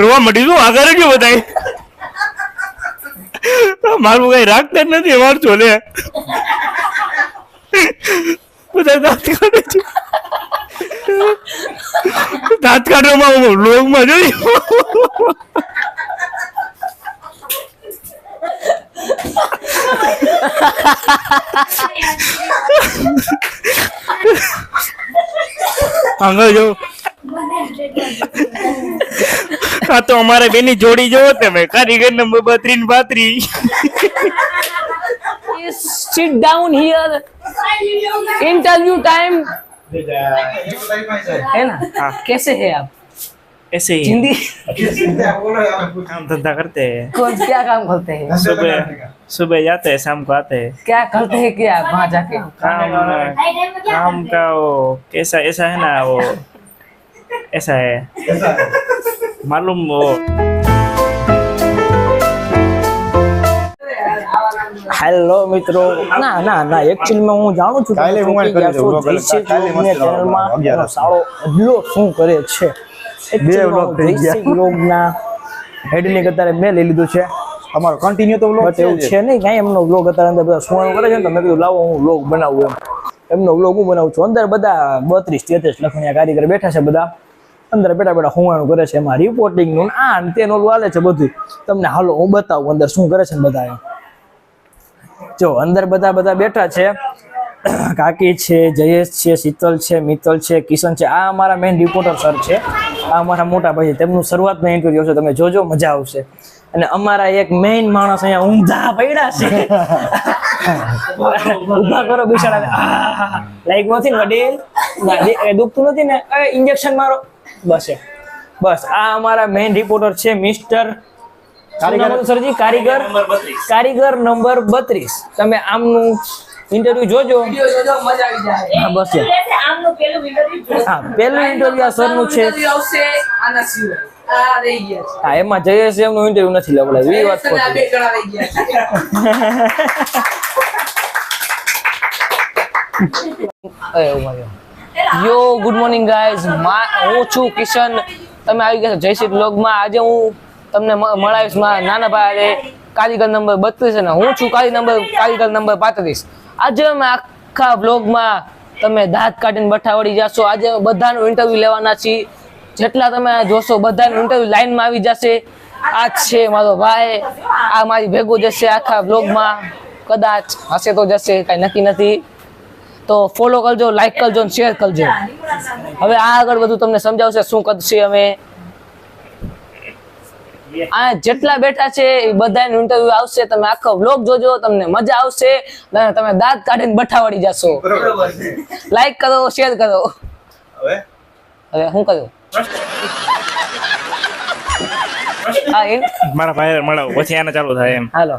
રોવા મળી શું આગળ કે બધાય. મારું કઈ રાખતા જ નથી અમાર છોલે. બધા દાંત કાઢે છે. દાંત લોગમાં જોઈ. આગળ જો આ તો અમારે બેની જોડી જોવો તમે કારીગર નંબર બત્રી ને બાત્રી sit down here interview time है ना हाँ। कैसे है आप ऐसे ही हिंदी काम धंधा करते हैं कौन क्या काम करते हैं सुबह सुबह जाते हैं शाम को आते हैं क्या करते हैं क्या आप वहाँ जाके काम काम का वो कैसा ऐसा है ना वो Esa es. Esa es. Marlon Mo. Hello મિત્રો. ના ના ના એકચ્યુઅલીમાં હું જાણું છું કાલે હું કરી દઉં જયસિંહ ચેનલમાં સાળો અડલો શું કરે છે? બે વ્લોગ થઈ ગયા. વ્લોગના હેડની કતારે મેં લઈ લીધું છે. અમારો કન્ટિન્યુ તો વ્લોગ છે નહીં કાંઈ એમનો વ્લોગ અત્યારે અંદર બધા સુવાનું કરે છે ને તમે કીધું લાવો હું વ્લોગ બનાવું એમ. એમનો વ્લોગ હું બનાવું છું. અંદર બધા બત્રીસ, તેત્રીસ લખણીયા કારીગર બેઠા છે બધા. અંદર બેઠા બેઠા હુંવાનું કરે છે એમાં રિપોર્ટિંગનું આ તેનું ઓલું હાલે છે બધું. તમને હાલો હું બતાવું અંદર શું કરે છે ને બધા જો, અંદર બધા બધા બેઠા છે. કાકી છે, જયેશ છે, શીતલ છે, મિત્તલ છે, કિશન છે. આ અમારા મેઇન રિપોર્ટર સર છે. આ અમારા મોટા ભાઈ તેમનું શરૂઆતનો ઇન્ટરવ્યુ છે. તમે જોજો, મજા આવશે. અને અમારા એક મેઇન માણસ અહીંયા ઊંધા પડ્યા છે. ઊભા કરો બિચારા. લાઈક નથી ને વડીલ? ના, દે- એ દુખતું નથી ને ઇન્જેક્શન મારો. બસ બસ આ અમારા મેઇન રિપોર્ટર છે મિસ્ટર કારીગર. સરજી કારીગર. કારીગર નંબર બત્રીસ. તમે આમનું ઇન્ટરવ્યુ જોજો. હા બસ એ. પેલું પહેલું ઇન્ટરવ્યુ આ સરનું છે. હા એમાં જયેશ એમનું ઇન્ટરવ્યુ નથી લેવડાવ્યું એ વાત યો ગુડ મોર્નિંગ ગાઈઝ હું છું કિશન. તમે આવી ગયા છો જયશ્રી બ્લોગમાં આજે હું તમને મળાવીશ મારા નાના ભાઈ કારીગર નંબર બત્રીસ અને હું છું કારી નંબર કારીગર નંબર પાંત્રીસ. આજે અમે આખા બ્લોગમાં તમે દાંત કાઢીને બઠાવડી જશો. આજે બધાનું ઇન્ટરવ્યુ લેવાના છીએ. જેટલા તમે આ જોશો બધાનું ઇન્ટરવ્યુ લાઈનમાં આવી જશે. આ છે મારો ભાઈ. આ મારી ભેગો જશે આખા બ્લોગમાં કદાચ હશે તો જશે કાંઈ નક્કી નથી. તો ફોલો કરજો લાઈક કરજો અને શેર કરજો. હવે આ આગળ બધું તમને સમજાવશે શું કરશે અમે. આ જેટલા બેઠા છે એ બધાને ઇન્ટરવ્યુ આવશે. તમે આખો વ્લોગ જોજો તમને મજા આવશે. અને તમે દાંત કાઢીને બઠાવડી જશો. લાઈક કરો શેર કરો. હવે? હવે શું કર્યું મારા ભાઈ મળાવો પછી આને ચાલુ થાય એમ. હાલો.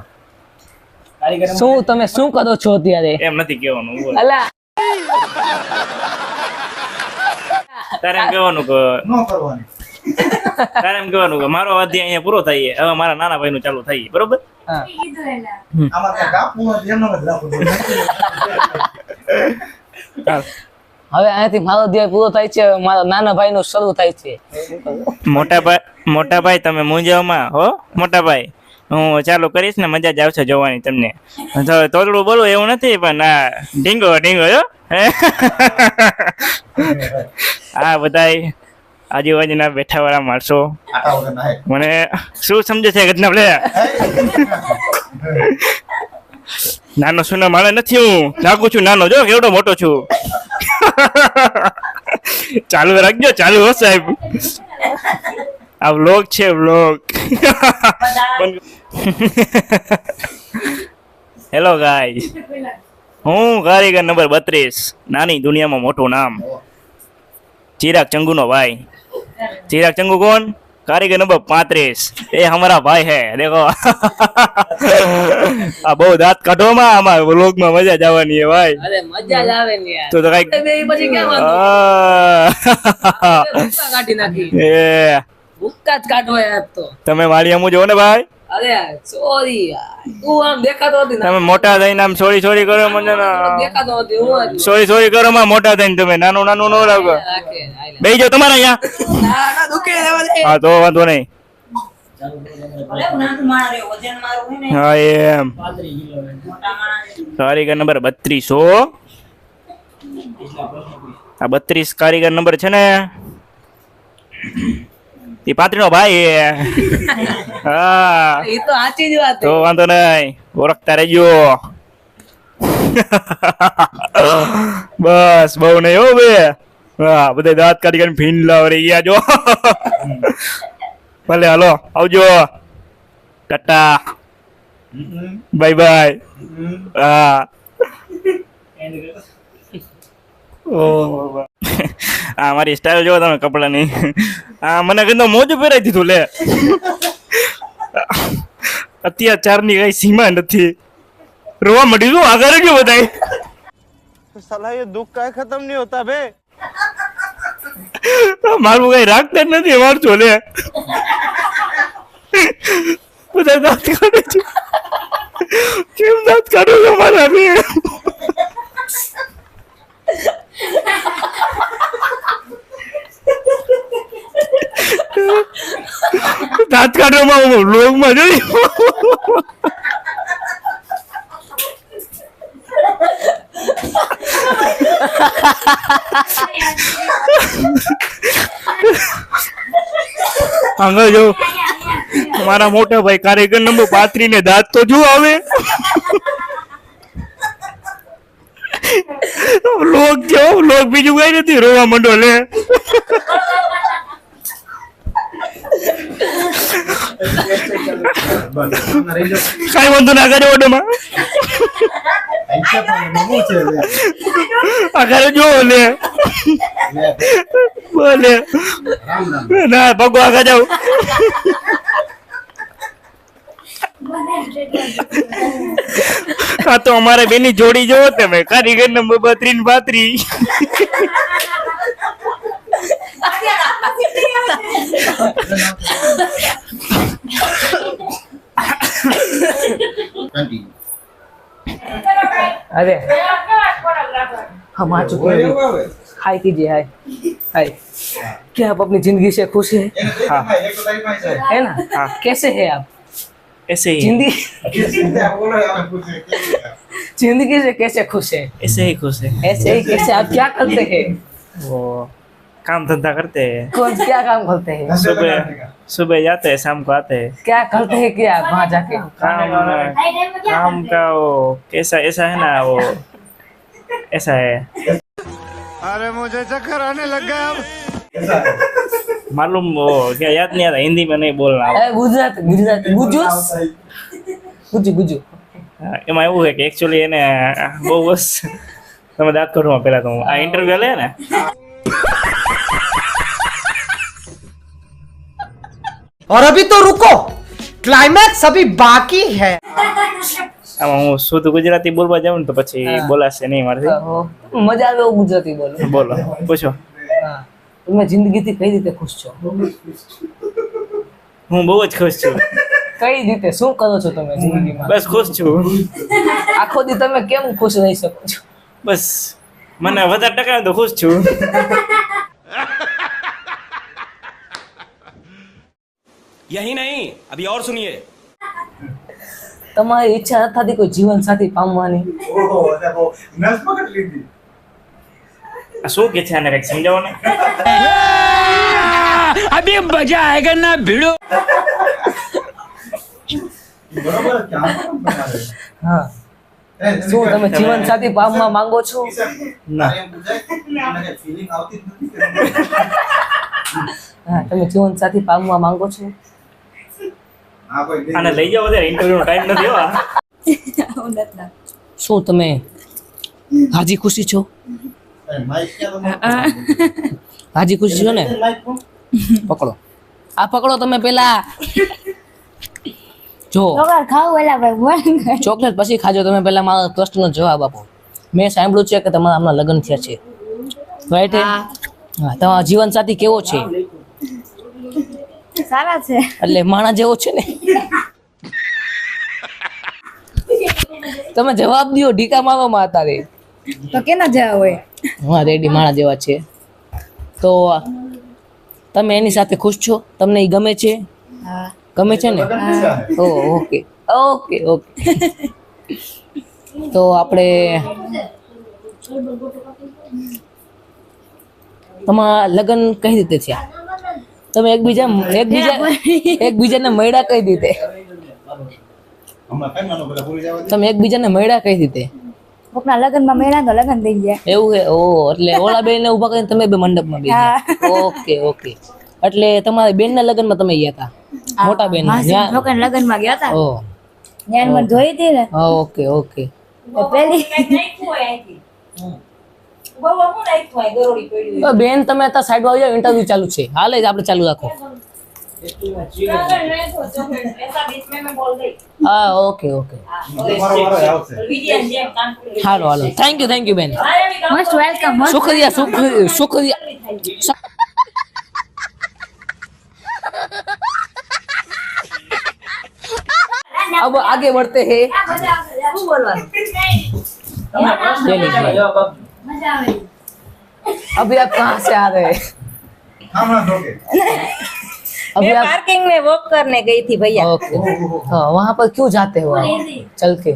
શું તમે શું કરો છો અત્યારે? એમ નથી કહેવાનું અલા. તારે એમ કહેવાનું કે ન કરવાની. તારે એમ કહેવાનું કે મારો અધ્યાય અહીંયા પૂરો થાય હવે મારા નાના ભાઈનું ચાલુ થાય બરોબર? હા. આમાં કાપવું એમનો જ રાખવું ચાલ. હવે અહીંયાથી મારો અધ્યાય પૂરો થાય છે મારા નાના ભાઈ નું શરૂ થાય છે. મોટા ભાઈ મોટા ભાઈ તમે મૂંઝાવમાં હો, મોટા ભાઈ. હું ચાલુ કરીશ ને મજા જ આવશે જોવાની તમને. તો તોડડું બોલું એવું નથી, પણ આ ઢીંગો ઢીંગો જો હા બધાય આજુબાજુના બેઠા વાળા માણસો. મને શું સમજે છે ઘટના લે. નાનો સુના માળે નથી હું. લાગુ છું, નાનો જો કેવડો મોટો છું. ચાલુ રાખજો, ચાલુ હો સાહેબ. આ વ્લોગ છે વ્લોગ. હેલો ગાય હું કારીગર નંબર બત્રીસ, નાની દુનિયામાં મોટું નામ. ચિરાગ ચંગુનો ભાઈ. ચિરાગ ચંગુ કોણ? કારીગર નંબર પાંત્રીસ. એ હમારા ભાઈ હે દેખો. આ બહુ દાંત કાઢવામાં આમાં વ્લોગમાં મજા જ આવવાની હે ભાઈ. અરે મજા જ આવે ને તો કઈ પછી કેમ કાઢી નાખી. એ. ભૂક્કા જ કાઢો યાર તો. તમે મારી હમું જો ને ભાઈ? અરે સોરી યાર. તું આમ દેખાતો હતી તમે મોટા થઈને આમ સોરી સોરી કરો મને દેખાતો હતી હું સોરી સોરી કરો માં મોટા થઈને તમે. નાનું નાનું નો લાગો. હાલે. જાઓ તમારા અહીંયા. ના ના દુખે હા તો વાંધો નહીં. હા એમ. કારીગર નંબર બત્રીસો. આ બત્રીસ કારીગર નંબર છે ને. એ પાંત્રીનો ભાઈ હા એ તો સાચી જ વાત તો વાંધો નહીં ઓળખતા રહેજો બસ બહુ નહીં હો બે હા બધા દાંત કાઢી કાઢી ભીંડલા રહી ગયા જો ભલે હાલો આવજો ટાટા બાય બાય હા ઓહ. આ મારી સ્ટાઈલ જો તમે કપડાની. આ મને કીધું મોજું પહેરાવી દીધું લે. અત્યાચારની કઈ સીમા નથી. રોવા મળી શું આગળ ગયું બધાય. સલાહ દુઃખ કાંઈ ખતમ નહીં હોતા બે મારું કઈ રાખતા જ નથી મારું છો લે. બધા દાંત કાઢે છે. કેમ દાંત કાઢો છો મારા દાંત કાઢવામાં હું લોગમાં જોઈ આગળ જો મારા મોટા ભાઈ કારીગર નંબર પાત્રી ને દાંત તો જો આવે લોક જો લોક બીજું કઈ નથી રોવા માંડો લે બસ તમને રહી જાઓ. કઈ વાંધો ના કરે ઓડોમાં પૈસા પણ એમાં બહુ છે લે. આગળ જો લે લે, બોલે રામ રામ ના પગો આગળ જાવ આ તો અમારે બેની જોડી જોવો તમે કારીગર નંબર બત્રીસ ને પાત્રી Continue. અરે हम आ चुके ઓય, हैं ઓય, ઓય. हाय कीजिए हाय हाय क्या आप अपनी जिंदगी से खुश हैं એને દે હા. ભાઈ, એક તો તારી પાસે છે. है ना हाँ। कैसे हैं आप ऐसे ही ज़िंदगी ज़िंदगी से कैसे खुश है ऐसे ही खुश है ऐसे ही कैसे आप क्या करते हैं वो काम धंधा करते हैं कौन क्या काम करते हैं सुबह सुबह जाते हैं शाम को आते हैं क्या करते हैं क्या वहाँ जाके काम काम का वो कैसा ऐसा है ना वो ऐसा है अरे मुझे चक्कर आने लग गया अब मालूम वो क्या याद नहीं आता हिंदी में नहीं बोलना ए, गुजरात गुजरात गुजूस આવતા ઈ. ગુજુ ગુજુ હા, એમાં એવું છે કે એકચ્યુઅલી એને બહુ બસ તમે દાંત કાઢવા પહેલા તો આ ઇન્ટરવ્યુ લે ને और अभी तो रुको क्लाइमैक्स अभी बाकी है આમાં હું શુદ્ધ ગુજરાતી બોલવા જાઉં ને તો પછી હા. બોલાશે નહીં મારાથી ઓહો, મજા આવે એવું ગુજરાતી બોલો બોલો પૂછો હા તમે જિંદગીથી કઈ રીતે ખુશ છો? હું બહુ જ ખુશ છું. કઈ રીતે? શું કરો છો તમે જિંદગીમાં? બસ ખુશ છું. આખો દી તમે કેમ ખુશ રહી શકો છો? બસ મને વધારે ટકા તો ખુશ છું. યહી નહીં અભી ઓર સુનિયે. તમારી ઈચ્છા નથી કોઈ જીવન સાથી પામવાની. ઓહો નસ લીધી. શું કે છે આને કંઈક સમજાવો ને અભી મજા આમ કેમ બનાવે? હા. શું તમે જીવન સાથી પામવા માંગો છો? ના. હા તમે જીવન સાથી પામવા માંગો છો? આને લઈ જાઓ ઇન્ટરવ્યુ ટાઈમ નથી શું તમે હાજી ખુશી છો અરે, mic ક્યાં તમારું? હાજી ખુશ છો ને? પકડો. આ પકડો તમે પેલા. જો. ચોકલેટ પછી ખાજો તમે પેલા મારા પ્રશ્નનો જવાબ આપો. મેં સાંભળ્યું છે કે તમારા હમણાં લગ્ન થયા છે. રાઈટ હા. તમારો જીવન સાથી કેવો છે? સારા છે. એટલે માણા જેવો છે ને? તમે જવાબ દો ઢીકા મારવામાં હતા રે. તો કેના જેવા હોય? હા રેડી માણા જેવા છે. તો તમે એની સાથે ખુશ છો? તમને એ ગમે છે? ગમે છે ને? ઓકે. Okay okay. તો આપણે તમારા લગ્ન કઈ રીતે થયા? તમે એકબીજા એકબીજા એકબીજાને મળ્યા કઈ દીધે તમે એકબીજાને મળ્યા કઈ દીધે કોકના લગ્નમાં મેળા તો લગ્ન થઈ ગયા. એવું છે ઓ એટલે ઓલા બેન ઊભા કરીને તમે બે મંડપમાં બેસી ઓકે ઓકે. એટલે તમારા બેનના લગ્નમાં તમે ગયા હતા મોટા બેન માસી લગ્નમાં ગયા હતા ઓ. ત્યાં મને જોઈ હતી ને? Okay okay. પેલી બેન તમે સાઈડમાં જાઓ ઇન્ટરવ્યુ ચાલુ છે. હાલે જ આપણે ચાલુ રાખો. હા ઓકે ઓકે हाँ, તમારો વારો આવશે વિજયન જેમ કાનપુરી. હાલો હાલો થેન્ક યુ થેન્ક યુ બેન મારે બી કામ મસ્ત વેલકમ મસ્ત શુક્રિયા શુક્રિયા શુક્રિયા अब आगे बढ़ते हैं શું બોલવાનું डेनिश भाई अभी आप कहाँ से आ रहे हैं હમણાં ધોકે अभी मैं आप पार्किंग में वॉक करने गई थी भैया। ओके। हाँ वहाँ पर क्यों जाते हो आप? चल के।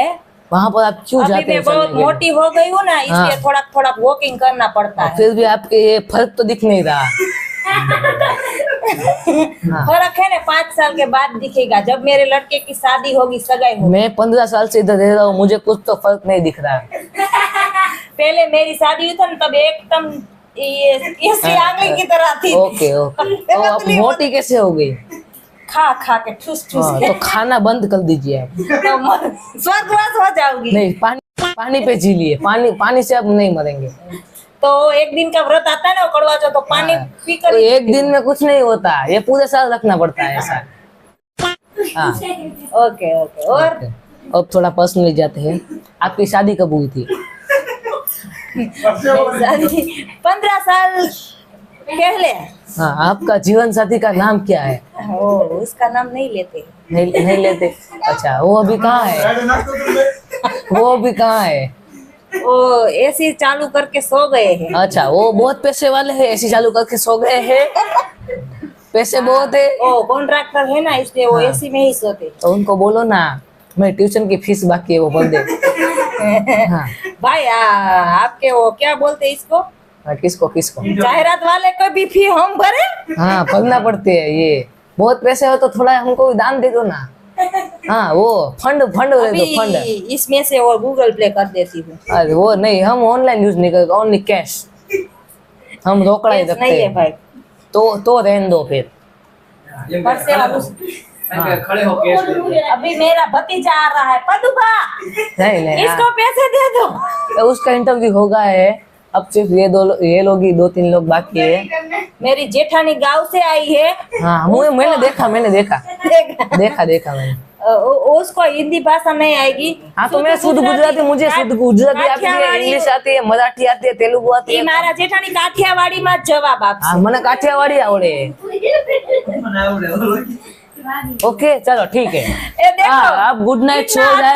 है? वहाँ पर आप क्यों जाते हैं बहुत? मोटी हो गई हूँ ना इसलिए हाँ। थोड़ा थोड़ा वॉकिंग करना पड़ता है फिर भी आपके ये फ़र्क तो दिख नहीं रहा। हाँ। फ़र्क है ना पाँच साल के बाद दिखेगा। जब मेरे लड़के की शादी होगी सगाई होगी। मैं पंद्रह साल से इधर रह रहा हूँ मुझे कुछ तो फ़र्क नहीं दिख रहा। है पहले मेरी शादी हुई थी ना तब एकदम ये ऐसी आंगली की तरह थी। Okay okay. तो आप मोटी कैसे हो गई? खा खा के ठूस ठूस हाँ, के। तो खाना बंद कर दीजिए आप। तो स्वर्गवास हो जाओगी। नहीं पानी पानी पे जी लिए। पानी पानी से आप नहीं मरेंगे। तो एक दिन का व्रत आता है ना कड़वा चौथ तो पानी हाँ। पी तो कर एक दिन में कुछ नहीं होता। ये पूरे साल रखना पड़ता है ऐसा। हाँ। Okay okay. और? अब थोड़ा पर्सनली जाते हैं। आपकी शादी कब हुई थी? पंद्रह साल पहले हाँ आपका जीवन साथी का नाम क्या है? ओ, उसका नाम नहीं लेते। नहीं नहीं लेते? अच्छा वो अभी कहाँ है? वो अभी कहाँ है? वो एसी चालू करके सो गए हैं। अच्छा वो बहुत पैसे वाले हैं एसी चालू करके सो गए हैं। पैसे बहुत है। हाँ, वो कॉन्ट्रैक्टर है ना इसलिए वो हाँ। एसी में ही सोते। तो उनको बोलो ना। मैं ट्यूशन की फ़ीस बाकी है वो भर दे। हाँ। भाई आ, आपके वो क्या बोलते इसको? हाँ, किसको किसको? जाहिरात वाले को भी फ़ी हम भरे। हाँ भरना पड़ते हैं ये। बहुत पैसे हो तो थोड़ा हमको दान दे दो ना। हाँ वो फंड फंड दे दो फंड इसमें से वो गूगल प्ले कर देती हूँ। अरे वो नहीं हम ऑनलाइन यूज़ नहीं करते ओनली कैश हम रोकड़ा ही रखते हैं भाई। तो तो रहने दो फिर। खड़े हो। अभी मेरा भतीजा आ रहा है। पदुबा नहीं नहीं हाँ। इसको पैसे दे दो। उसका इंटरव्यू होगा है अब सिर्फ़ ये दो ये लोग ही दो तीन लोग बाकी है। मेरी जेठानी गाँव से आई है। हाँ मुझे मैंने देखा मैंने देखा। देखा। देखा, देखा मैंने। उसको हिंदी भाषा नहीं आएगी। हाँ तो मैं शुद्ध गुजराती मुझे शुद्ध गुजराती आती है इंग्लिश आती है मराठी आती है तेलुगु आती है। मारा जेठानी काठियावाड़ी में जवाब आप हाँ, मैंने काठियावाड़ी आवड़े। ओके चलो ठीक है। ए, देखो, आ, आप गुड नाइट सो जाए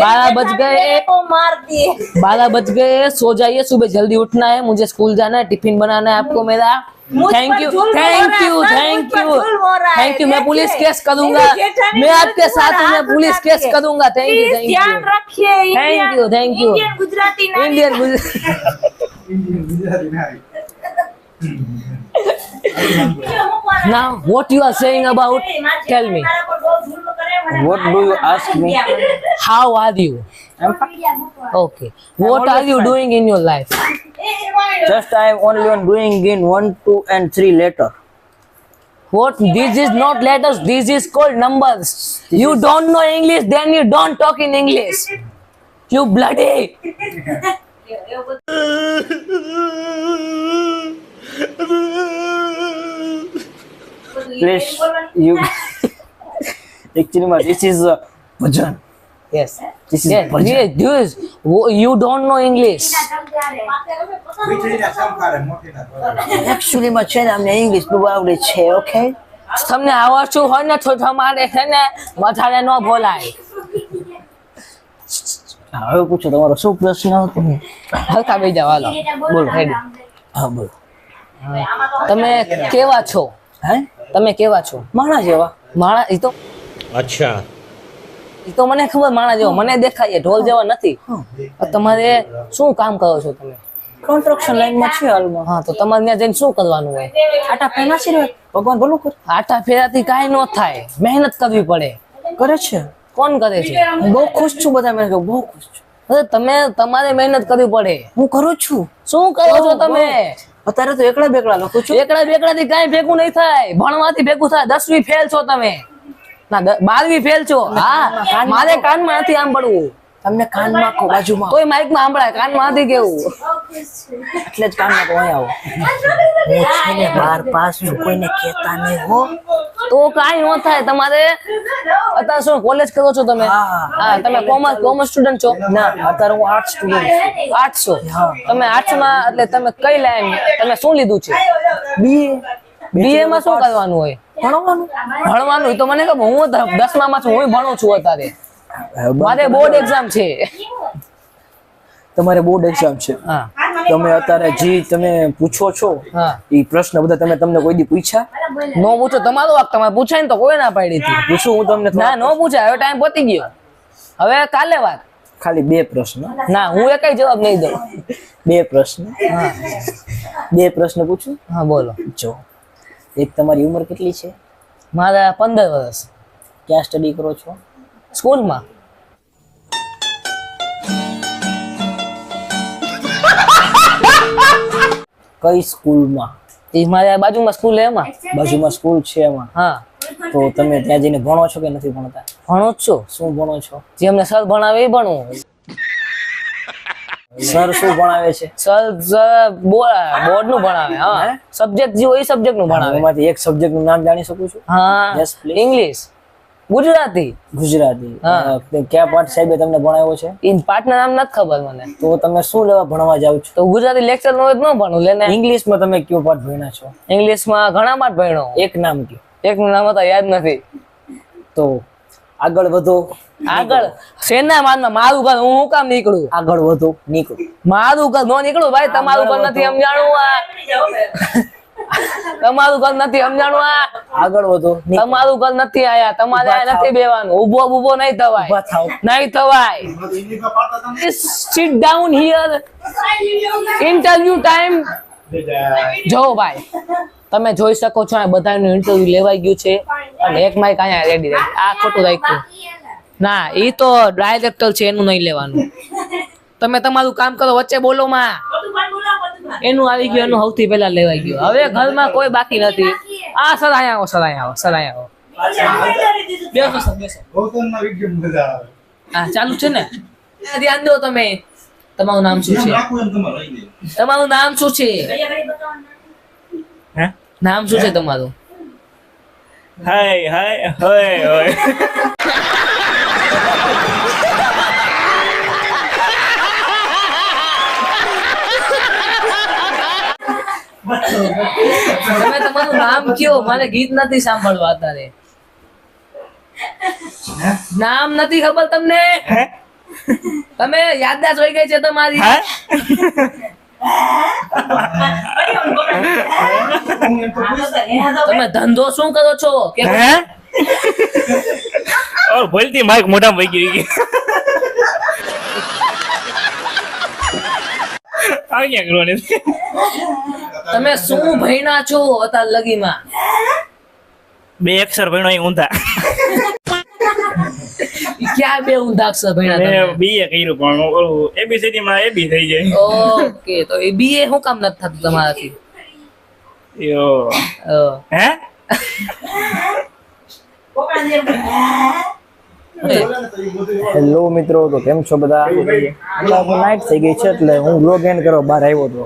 बारह बज गए। बारह बज गए सो जाइए सुबह जल्दी उठना है मुझे स्कूल जाना है टिफ़िन बनाना है आपको मेरा। Thank you thank you thank you thank you मैं पुलिस केस करूँगा। मैं आपके साथ मैं पुलिस केस करूँगा। Thank you thank you thank you thank you Gujarati Indian Gujarati. now what you are saying about tell me What do you ask me? how are you okay what are you doing in your life Just I am only on doing in one, two, and three letter. What? This is not letters. This is called numbers. you don't know English, then you don't talk in English. You bloody. Please, you. Actually, ma, this is a bhajan. Yes. This is Yes. bhajan. yes, this. You don't know English. Actually, માં છે ને અમને English બહુ આવડે છે okay તમને આવડતું હોય ને તો તમારે છે ને વધારે ન બોલાય હવે પૂછો તમારો શું પ્રશ્ન હતો હલકા બેસી જાઓ બોલો ready. હા બોલો તમે કેવા છો? હે? તમે કેવા છો? માણા જેવા. માણા એ તો અચ્છા. એ તો મને ખબર માણા જેવા. મને દેખાય ઢોલ જેવા નથી. તમારે શું કામ કરો છો તમે? કન્સ્ટ્રક્શન લાઈનમાં છે હાલમાં. હા તો તમારે ત્યાં જઈને શું કરવાનું હોય? આટા ફેરા છે ભગવાન ભલું કરે. આટા ફેરાથી કાંઈ ન થાય. મહેનત કરવી પડે. કરે છે? કોણ કરે છે? બહુ ખુશ છું બધા મેં બહુ ખુશ છું. તમે તમારે મહેનત કરવી પડે. હું કરું છું? શું કરો છો તમે? અત્યારે તો એકલા બેકડા લખું છું એકડા બેકડા થી કઈ ભેગું નહીં થાય. ભણવાથી ભેગું થાય. દસમી ફેલ છો તમે. ના બારમી ફેલ છો. હા. મારે કાનમાં નથી સાંભળવું તમને કાનમાં બાજુમાં. કોઈ માઇકમાં સાંભળાય કાનમાં નથી કેવું. એટલે જ કામ આવો. હું છે ને બાર પાસ છું કોઈને કહેતા નહીં હો. તો કાંઈ ન થાય. તમારે અત્યારે શું કોલેજ કરો છો તમે? હા. તમે કોમર્સ કોમર્સ સ્ટુડન્ટ છો? ના અત્યારે હું આર્ટ સ્ટુડન્ટ છું. આર્ટ્સ છો તમે આર્ટ્સમાં એટલે તમે કઈ લાઈન તમે શું લીધું છે? બીએ બીએ માં શું કરવાનું હોય? ભણવાનું. ભણવાનું? તો મને ખબર. હું દ- દસમામાં છું હું ભણું છું અત્યારે. મારે બોર્ડ એક્ઝામ છે. તમારે બોર્ડ એક્ઝામ છે. તમે અત્યારે જે તમે પૂછો છો હા. એ પ્રશ્ન બધા તમે તમને કોઈ દી પૂછ્યા? નો પૂછો તમારો વાક તમારે પૂછાય ને તો કોઈ ના પાડી હતી. પૂછું હું તમને ના નો પૂછાય હવે ટાઈમ પતી ગયો. હવે કાલે વાત. ખાલી બે પ્રશ્ન. ના હું એકય જવાબ નહીં દઉં. બે પ્રશ્ન. બે પ્રશ્ન પૂછું? હા બોલો. જો એક તમારી ઉંમર કેટલી છે? મારા પંદર વર્ષ. ક્યાં સ્ટડી કરો છો? સ્કૂલમાં. કઈ સ્કૂલમાં? એ મારા બાજુમાં સ્કૂલ એમાં? બાજુમાં સ્કૂલ છે એમાં. હા. તો તમે ત્યાં જઈને ભણો છો કે નથી ભણતા? ભણો જ છો. શું ભણો છો? જે અમને સર ભણાવે એ ભણવું સર શું ભણાવે છે? સર બોર્ડનું ભણાવે હા. સબ્જેક્ટ જે હોય સબ્જેક્ટનું ભણાવે. એમાંથી એક સબ્જેક્ટનું નામ જાણી શકું છું? હા. ઇંગ્લિશ ગુજરાતી. ગુજરાતી. કયા પાઠ સાહેબે તમને ભણાવ્યો છે? એ પાર્ટના નામ નથી ખબર મને. તો તમે શું લેવા ભણવા જાવ છો? તો ગુજરાતી લેક્ચર નો ન ભણું લેને ઇંગ્લિશમાં તમે કયો પાઠ ભણ્યા છો? ઇંગ્લિશમાં ઘણા પાઠ ભણ્યો એક નામ કયો? એક નું નામ હતા યાદ નથી. તો આગળ વધો. આગળ? શેના માનમાં? મારું ઘર હું શું કામ નીકળું? આગળ વધો નીકળું. મારું ઘર નો નીકળું ભાઈ તમારું ઘર નથી સમજાણું આ. તમારું ઘર નથી સમજાણું આ? આગળ વધો. તમારું ઘર નથી આયા તમારે આ નથી બેવાનું. ઊભો ઊભો નહીં થવાય. નહીં થવાય. ઇંગ્લિશમાં ડાઉન હિયર ઇન્ટરવ્યુ time. જો ભાઈ તમે જોઈ શકો છો આ બધાનું ઇન્ટરવ્યુ લેવાઈ ગયું છે. અને એક માઇક અહીંયા રેડી રેડી આ ખોટું રાખ્યું. ના એ તો ડાયરેક્ટર છે એનું નહીં લેવાનું. તમે તમારું કામ કરો વચ્ચે બોલો માં. એનું આવી ગયું એનું સૌથી પહેલા લેવાઈ ગયું. હવે ઘરમાં કોઈ બાકી નથી. આ સર અહીંયા આવો સર અહીંયા આવો સર અહીંયા આવો. બેસો સર બેસો. હા ચાલુ છે ને? ધ્યાન દો તમે. તમારું નામ શું છે? તમારે નામ શું છે? હે? નામ શું છે તમારું? હાય હાય હોય હોય. તમે તમારું નામ કયો? મારે ગીત નથી સાંભળવા તારે નામ નથી ખબર તમને? તમે યાદદાસ્ત હોય ગઈ છે તમારી. તમે ધંધો શું કરો છો? કે હે? ઓ ભૂલથી માઇક મોઢામાં વહી ગઈ આ ક્યાં કરવાની? તમે શું ભણ્યા છો અત્યાર લગીમાં? બે અક્ષર ભણ્યો અહીં ઊંધા. ક્યાં બે ઊંધા અક્ષર ભણ્યા મેં તમે? બીએ કર્યું પણ ઓલું એબીસીડી માં એબી થઈ જાય. ઓકે તો એ બીએ શું કામ નથી થતું તમારાથી? યો. હે. હેલો મિત્રો તો કેમ છો બધા? નાઇટ થઈ ગઈ છે એટલે હું વ્લોગ એન્ડ કરવા બહાર આવ્યો હતો.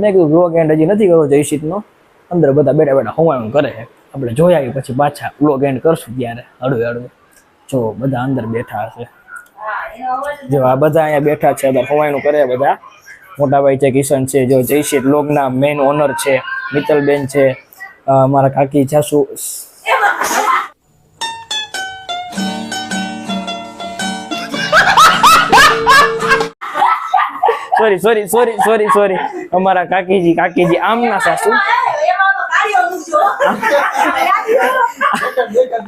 મેં કીધું વ્લોગ એન્ડ હજી નથી કરવો જયશીતનો. અંદર બધા બેઠા બેઠા હોવાનું કરે. છે આપણે જોઈ આવી પછી પાછા વ્લોગ એન્ડ કરશું ત્યારે હળવે હળવે જો બધા અંદર બેઠા હશે. જો આ બધા અહીંયા બેઠા છે અંદર હોવાનું કરે બધા. મોટાભાઈ છે, કિશન છે, જો જયશીત લોગના મેઇન ઓનર છે, મિત્તલબેન છે મારા કાકી જાસુ. Sorry sorry sorry sorry sorry અમારા કાકીજી કાકીજી આમના સાસુ.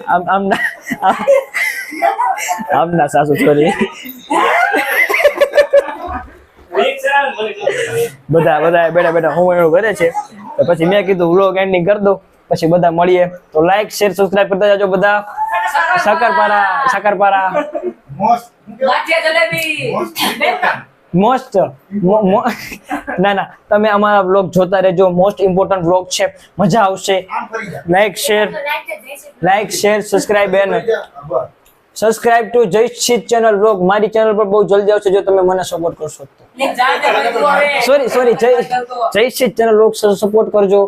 આમ ના આમ- આમ ના સાસુ સોરી બધા બધા બેઠા બેઠા હું એનું કરે છે. પછી મેં કીધું વ્લોગ એન્ડિંગ કરી દો પછી બધા મળીએ. તો લાઈક શેર સબસ્ક્રાઇબ કરતા જાજો બધા. સાકરપારા સાકરપારા. મોસ્ટ મોસ્ટ ના ના, તમે અમારા બ્લોગ જોતા રહેજો. મોસ્ટ ઇમ્પોર્ટન્ટ બ્લોગ છે. મજા આવશે. Like share like share subscribe. Bus. Subscribe to જય શીત ચેનલ બ્લોગ મારી ચેનલ પર બહુ જલ્દી આવશે જો તમે મને સપોર્ટ કરશો. તો સોરી સોરી જય જય શીત ચેનલ બ્લોગ સપોર્ટ કરજો.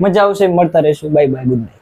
મજા આવશે. મળતા રહેશું. Bye bye good night